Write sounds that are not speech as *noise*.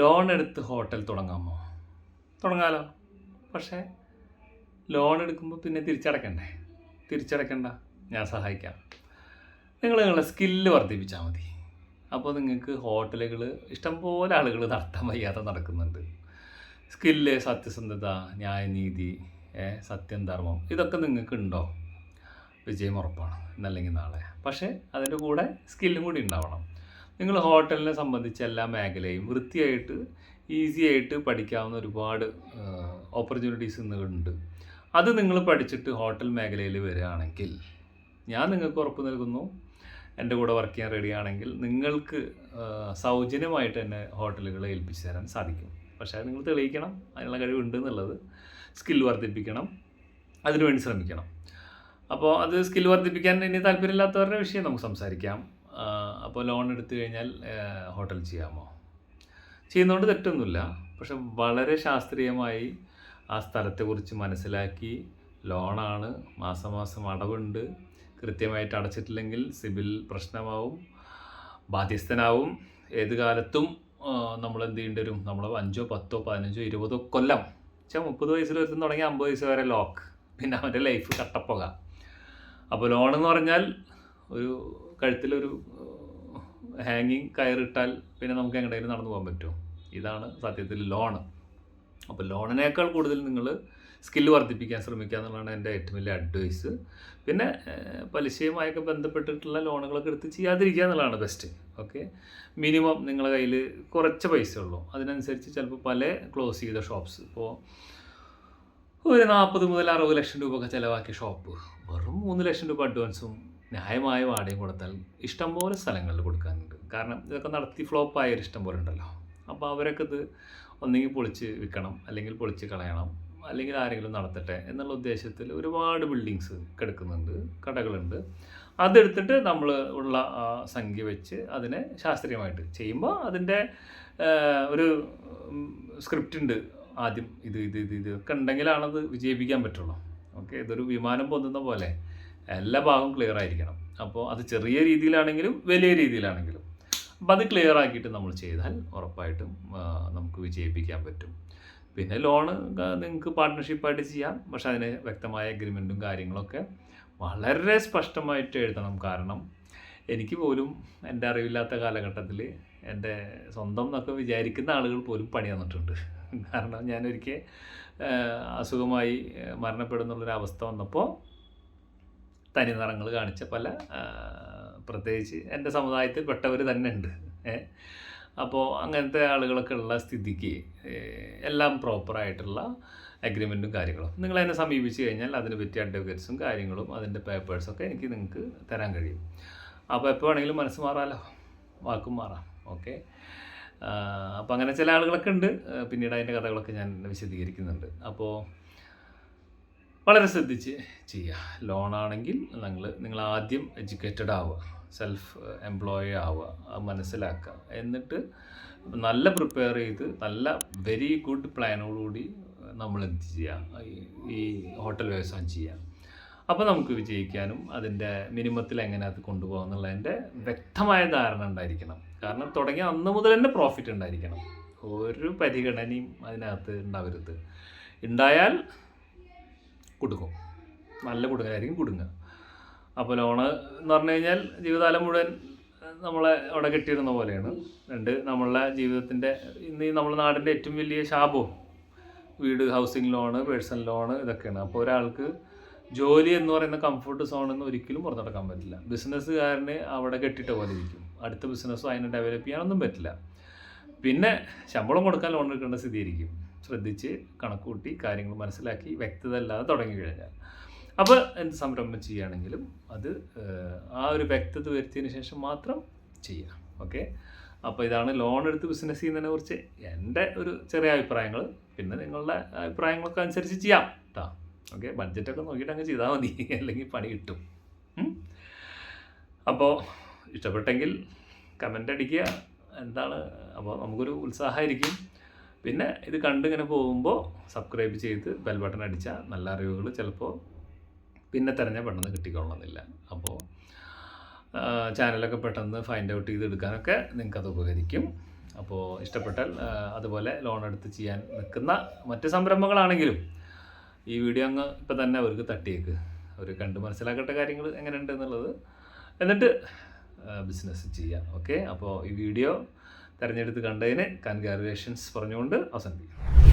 Loan എടുത്ത് hotel തുടങ്ങാമോ? തുടങ്ങാലോ. പക്ഷേ loan എടുക്കുമ്പോൾ പിന്നെ തിരിച്ചടക്കണ്ടേ? തിരിച്ചടക്കണ്ട. ഞാൻ സഹായിക്കാം. നിങ്ങൾ നിങ്ങളുടെ സ്കില്ല് വർദ്ധിപ്പിച്ചാൽ മതി. അപ്പോൾ നിങ്ങൾക്ക് ഹോട്ടലുകൾ ഇഷ്ടംപോലെ ആളുകൾ നടത്താൻ വയ്യാതെ നടക്കുന്നുണ്ട്. സ്കില്ല് സത്യസന്ധത ന്യായനീതി സത്യം ധർമ്മം ഇതൊക്കെ നിങ്ങൾക്ക് ഉണ്ടോ? വിജയം ഉറപ്പാണ്. ഇന്നല്ലെങ്കിൽ നാളെ. പക്ഷേ അതിന്റെ കൂടെ സ്കില്ലും കൂടി ഉണ്ടാവണം. നിങ്ങൾ ഹോട്ടലിനെ സംബന്ധിച്ച് എല്ലാ മേഖലയും വൃത്തിയായിട്ട് ഈസി ആയിട്ട് പഠിക്കാവുന്ന ഒരുപാട് ഓപ്പർച്യൂണിറ്റീസ് ഇന്നുണ്ട് അത് നിങ്ങൾ പഠിച്ചിട്ട് ഹോട്ടൽ മേഖലയിൽ വരികയാണെങ്കിൽ ഞാൻ നിങ്ങൾക്ക് ഉറപ്പ് നൽകുന്നു എന്റെ കൂടെ വർക്ക് ചെയ്യാൻ റെഡിയാണെങ്കിൽ നിങ്ങൾക്ക് സൗജന്യമായിട്ട് തന്നെ ഹോട്ടലുകളെ ഏൽപ്പിച്ചു തരാൻ സാധിക്കും. പക്ഷേ നിങ്ങൾ തെളിയിക്കണം അതിനുള്ള കഴിവുണ്ട് എന്നുള്ളത് സ്കിൽ വർദ്ധിപ്പിക്കണം അതിനുവേണ്ടി ശ്രമിക്കണം. അപ്പോൾ അത് സ്കിൽ വർദ്ധിപ്പിക്കാൻ ഇനി താല്പര്യമില്ലാത്തവരുടെ വിഷയം നമുക്ക് സംസാരിക്കാം. അപ്പോൾ ലോൺ എടുത്തു കഴിഞ്ഞാൽ ഹോട്ടൽ ചെയ്യാമോ? ചെയ്യുന്നതുകൊണ്ട് തെറ്റൊന്നുമില്ല. പക്ഷെ വളരെ ശാസ്ത്രീയമായി ആ സ്ഥലത്തെക്കുറിച്ച് മനസ്സിലാക്കി ലോണാണ് മാസം മാസം അടവുണ്ട്. കൃത്യമായിട്ട് അടച്ചിട്ടില്ലെങ്കിൽ സിബിൽ പ്രശ്നമാവും ബാധ്യസ്ഥനാവും. ഏത് കാലത്തും നമ്മൾ എന്ത് ചെയ്യേണ്ടി വരും? നമ്മൾ അഞ്ചോ പത്തോ പതിനഞ്ചോ ഇരുപതോ കൊല്ലം. വെച്ചാൽ മുപ്പത് വയസ്സിൽ ഒരുത്തം തുടങ്ങി അമ്പത് വയസ്സ് വരെ ലോക്ക് പിന്നെ അവന്റെ ലൈഫ് കട്ടപ്പോകാം. അപ്പോൾ ലോൺ എന്ന് പറഞ്ഞാൽ ഒരു കഴുത്തിലൊരു ഹാങ്ങിങ് കയറിട്ടാൽ പിന്നെ നമുക്ക് എങ്ങനെയും നടന്നു പോകാൻ പറ്റുമോ? ഇതാണ് സത്യത്തിൽ ലോണ് അപ്പോൾ ലോണിനേക്കാൾ കൂടുതൽ നിങ്ങൾ സ്കില്ല് വർദ്ധിപ്പിക്കാൻ ശ്രമിക്കുക എന്നുള്ളതാണ് എന്റെ ഏറ്റവും വലിയ അഡ്വൈസ് പിന്നെ പലിശയുമായൊക്കെ ബന്ധപ്പെട്ടിട്ടുള്ള ലോണുകളൊക്കെ എടുത്ത് ചെയ്യാതിരിക്കുക എന്നുള്ളതാണ് ബെസ്റ്റ് ഓക്കെ മിനിമം നിങ്ങളുടെ കയ്യിൽ കുറച്ച് പൈസ ഉള്ളൂ. അതിനനുസരിച്ച് ചിലപ്പോൾ പല ക്ലോസ് ചെയ്ത ഷോപ്സ് ഇപ്പോൾ ഒരു നാൽപ്പത് മുതൽ അറുപത് ലക്ഷം രൂപ ഒക്കെ ചിലവാക്കിയ ഷോപ്പ് വെറും മൂന്ന് ലക്ഷം രൂപ അഡ്വാൻസും ന്യായമായ വാടകയും കൊടുത്താൽ ഇഷ്ടംപോലെ സ്ഥലങ്ങളിൽ കൊടുക്കാനുണ്ട്. കാരണം ഇതൊക്കെ നടത്തി ഫ്ലോപ്പായ ഒരു ഇഷ്ടം പോലെ ഉണ്ടല്ലോ. അപ്പോൾ അവരൊക്കെ ഇത് ഒന്നെങ്കിൽ പൊളിച്ച് വിൽക്കണം അല്ലെങ്കിൽ പൊളിച്ച് കളയണം അല്ലെങ്കിൽ ആരെങ്കിലും നടത്തട്ടെ എന്നുള്ള ഉദ്ദേശത്തിൽ ഒരുപാട് ബിൽഡിങ്സ് കിടക്കുന്നുണ്ട് കടകളുണ്ട്. അതെടുത്തിട്ട് നമ്മൾ ഉള്ള സംഖ്യ വെച്ച് അതിനെ ശാസ്ത്രീയമായിട്ട് ചെയ്യുമ്പോൾ അതിന്റെ ഒരു സ്ക്രിപ്റ്റ് ഉണ്ട്. ആദ്യം ഇത് ഇത് ഇത് ഇതൊക്കെ ഉണ്ടെങ്കിലാണത് വിജയിപ്പിക്കാൻ പറ്റുള്ളൂ. ഓക്കെ? ഇതൊരു വിമാനം പൊന്തുന്ന പോലെ. എല്ലാ ഭാഗവും ക്ലിയർ ആയിരിക്കണം. അപ്പോൾ അത് ചെറിയ രീതിയിലാണെങ്കിലും വലിയ രീതിയിലാണെങ്കിലും. അപ്പോൾ അത് ക്ലിയർ ആക്കിയിട്ട് നമ്മൾ ചെയ്താൽ ഉറപ്പായിട്ടും നമുക്ക് വിജയിപ്പിക്കാൻ പറ്റും. പിന്നെ ലോണ് നിങ്ങൾക്ക് പാർട്ട്ണർഷിപ്പായിട്ട് ചെയ്യാം. പക്ഷെ അതിന് വ്യക്തമായ അഗ്രിമെന്റും കാര്യങ്ങളൊക്കെ വളരെ സ്പഷ്ടമായിട്ട് എഴുതണം. കാരണം എനിക്ക് പോലും എന്റെ അറിവില്ലാത്ത കാലഘട്ടത്തിൽ എന്റെ സ്വന്തം എന്നൊക്കെ വിചാരിക്കുന്ന ആളുകൾ പോലും പണി തന്നിട്ടുണ്ട്. കാരണം ഞാനൊരിക്കൽ അസുഖമായി മരണപ്പെടുന്നുള്ളൊരവസ്ഥ വന്നപ്പോൾ തനി നിറങ്ങൾ കാണിച്ച പല പ്രത്യേകിച്ച് എന്റെ സമുദായത്തിൽ പെട്ടവർ തന്നെ ഉണ്ട് അപ്പോൾ അങ്ങനത്തെ ആളുകളൊക്കെ ഉള്ള സ്ഥിതിക്ക് എല്ലാം പ്രോപ്പറായിട്ടുള്ള അഗ്രിമെന്റും കാര്യങ്ങളും. നിങ്ങൾ എന്നെ സമീപിച്ച് കഴിഞ്ഞാൽ അതിന് പറ്റിയ അഡ്വക്കേറ്റ്സും കാര്യങ്ങളും അതിന്റെ പേപ്പേഴ്സൊക്കെ എനിക്ക് നിങ്ങൾക്ക് തരാൻ കഴിയും. അപ്പോൾ എപ്പോൾ വേണമെങ്കിലും മനസ്സ് മാറാമല്ലോ വാക്കും മാറാം. ഓക്കെ? അപ്പോൾ അങ്ങനെ ചില ആളുകളൊക്കെ ഉണ്ട്. പിന്നീട് അതിന്റെ കഥകളൊക്കെ ഞാൻ വിശദീകരിക്കുന്നുണ്ട്. അപ്പോൾ വളരെ ശ്രദ്ധിച്ച് ചെയ്യുക ലോണാണെങ്കിൽ നിങ്ങൾ നിങ്ങൾ ആദ്യം എഡ്യൂക്കേറ്റഡ് ആവുക സെൽഫ് എംപ്ലോയി ആവുക അത് മനസ്സിലാക്കുക. എന്നിട്ട് നല്ല പ്രിപ്പയർ ചെയ്ത് നല്ല വെരി ഗുഡ് പ്ലാനോടുകൂടി നമ്മൾ എന്ത് ചെയ്യാം? ഈ- ഹോട്ടൽ വ്യവസായം ചെയ്യാം. അപ്പോൾ നമുക്ക് വിജയിക്കാനും അതിന്റെ മിനിമത്തിൽ എങ്ങനെ അത് കൊണ്ടുപോകാം എന്നുള്ളതിന്റെ വ്യക്തമായ ധാരണ ഉണ്ടായിരിക്കണം. കാരണം തുടങ്ങിയ അന്ന് മുതൽ തന്നെ പ്രോഫിറ്റ് ഉണ്ടായിരിക്കണം. ഒരു പരിഗണനയും അതിനകത്ത് ഉണ്ടാവരുത്. ഉണ്ടായാൽ കുടുങ്ങും നല്ല കുടുങ്ങലായിരിക്കും കുടുങ്ങുക അപ്പോൾ ലോണ് എന്ന് പറഞ്ഞു കഴിഞ്ഞാൽ ജീവിതകാലം മുഴുവൻ നമ്മളെ അവിടെ കെട്ടിയിരുന്ന പോലെയാണ്. രണ്ട് നമ്മളെ ജീവിതത്തിന്റെ ഇന്ന് ഈ നമ്മുടെ നാടിന്റെ ഏറ്റവും വലിയ ശാപവും വീട് ഹൗസിംഗ് ലോണ് പേഴ്സണൽ ലോണ് ഇതൊക്കെയാണ്. അപ്പോൾ ഒരാൾക്ക് ജോലി എന്ന് പറയുന്ന കംഫർട്ട് സോണിൽ നിന്ന് ഒരിക്കലും പുറത്തെടുക്കാൻ പറ്റില്ല. ബിസിനസ്സുകാരന് അവിടെ കെട്ടിട്ട പോലെ ഇരിക്കും. അടുത്ത ബിസിനസ്സും അതിനെ ഡെവലപ്പ് ചെയ്യാനൊന്നും പറ്റില്ല. പിന്നെ ശമ്പളം കൊടുക്കാൻ ലോൺ എടുക്കേണ്ട സ്ഥിതിയായിരിക്കും ശ്രദ്ധിച്ച് കണക്കുകൂട്ടി കാര്യങ്ങൾ മനസ്സിലാക്കി വ്യക്തത അല്ലാതെ തുടങ്ങി കഴിഞ്ഞാൽ. അപ്പോൾ എന്ത് സംരംഭം ചെയ്യുകയാണെങ്കിലും അത് ആ ഒരു വ്യക്തത വരുത്തിയതിന് ശേഷം മാത്രം ചെയ്യാം. ഓക്കെ? അപ്പോൾ ഇതാണ് ലോൺ എടുത്ത് ബിസിനസ് ചെയ്യുന്നതിനെ കുറിച്ച് എന്റെ ഒരു ചെറിയ അഭിപ്രായങ്ങൾ. പിന്നെ നിങ്ങളുടെ അഭിപ്രായങ്ങളൊക്കെ അനുസരിച്ച് ചെയ്യാം കേട്ടോ ഓക്കെ? ബഡ്ജറ്റൊക്കെ നോക്കിയിട്ട് അങ്ങ് ചെയ്താൽ മതി. *laughs* അല്ലെങ്കിൽ പണി കിട്ടും. അപ്പോൾ ഇഷ്ടപ്പെട്ടെങ്കിൽ കമന്റ് അടിക്കുക. എന്താണ്? അപ്പോൾ നമുക്കൊരു ഉത്സാഹമായിരിക്കും. പിന്നെ ഇത് കണ്ടിങ്ങനെ പോകുമ്പോൾ സബ്സ്ക്രൈബ് ചെയ്ത് ബെൽ ബട്ടൺ അടിച്ചാൽ നല്ല അറിവുകൾ ചിലപ്പോൾ പിന്നെ തിരഞ്ഞാൽ പെട്ടെന്ന് കിട്ടിക്കൊള്ളണമെന്നില്ല. അപ്പോൾ ചാനലൊക്കെ പെട്ടെന്ന് ഫൈൻഡ് ഔട്ട് ചെയ്തെടുക്കാനൊക്കെ നിങ്ങൾക്കത് ഉപകരിക്കും. അപ്പോൾ ഇഷ്ടപ്പെട്ടാൽ അതുപോലെ ലോൺ എടുത്ത് ചെയ്യാൻ നിൽക്കുന്ന മറ്റ് സംരംഭങ്ങളാണെങ്കിലും ഈ വീഡിയോ അങ്ങ് ഇപ്പം തന്നെ അവർക്ക് തട്ടിയേക്ക്. അവർ കണ്ട് മനസ്സിലാക്കേണ്ട കാര്യങ്ങൾ എങ്ങനെയുണ്ട് എന്നുള്ളത്. എന്നിട്ട് ബിസിനസ് ചെയ്യാം. ഓക്കെ അപ്പോൾ ഈ വീഡിയോ തിരഞ്ഞെടുത്ത് കണ്ടതിന് കൺഗ്രാജുലേഷൻസ് പറഞ്ഞുകൊണ്ട് അവസാനിപ്പിക്കും.